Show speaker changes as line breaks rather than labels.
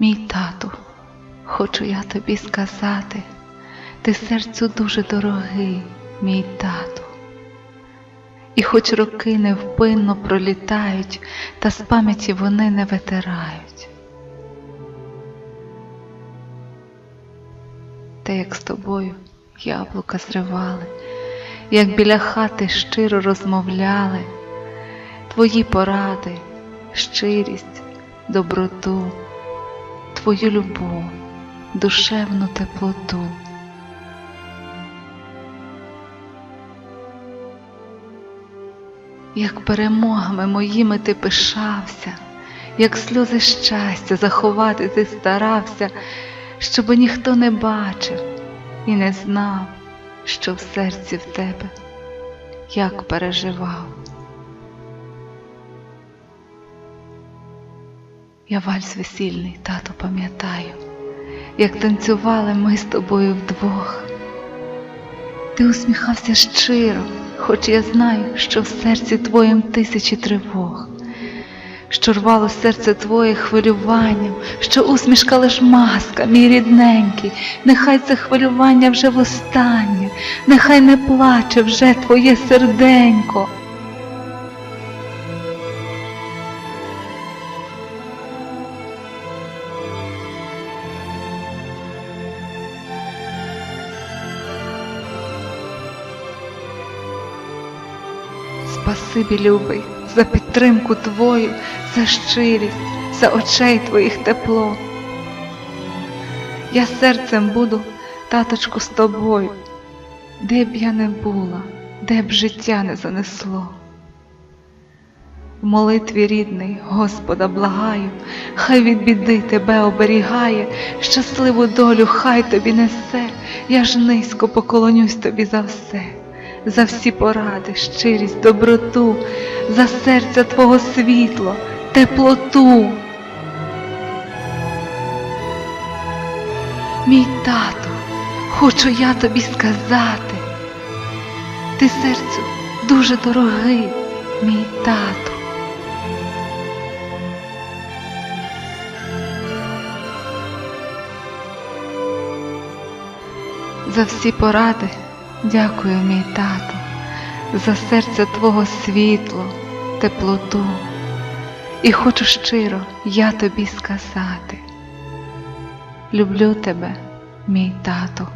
Мій тату, хочу я тобі сказати, ти серцю дуже дорогий, мій тату. І хоч роки невпинно пролітають, та з пам'яті вони не витирають. Та як з тобою яблука зривали, як біля хати щиро розмовляли, твої поради, щирість, доброту, твою любов, душевну теплоту. Як перемогами моїми ти пишався, як сльози щастя заховати ти старався, щоби ніхто не бачив і не знав, що в серці в тебе, як переживав. Я вальс весільний, тато, пам'ятаю, як танцювали ми з тобою вдвох. Ти усміхався щиро, хоч я знаю, що в серці твоїм тисячі тривог, що рвало серце твоє хвилюванням, що усмішка лиш маска, мій рідненький, нехай це хвилювання вже востаннє, нехай не плаче вже твоє серденько. Спасибі, любий, за підтримку твою, за щирість, за очей твоїх тепло. Я серцем буду, таточку, з тобою, де б я не була, де б життя не занесло. В молитві рідний, Господа благаю, хай від біди тебе оберігає, щасливу долю хай тобі несе, я ж низько поклонюсь тобі за все за всі поради, щирість, доброту, за серця Твого світло, теплоту. Мій тату, хочу я тобі сказати, ти серцю дуже дорогий, мій тату. За всі поради дякую, мій тату, за серце Твого світло, теплоту. І хочу щиро я тобі сказати. Люблю тебе, мій тато.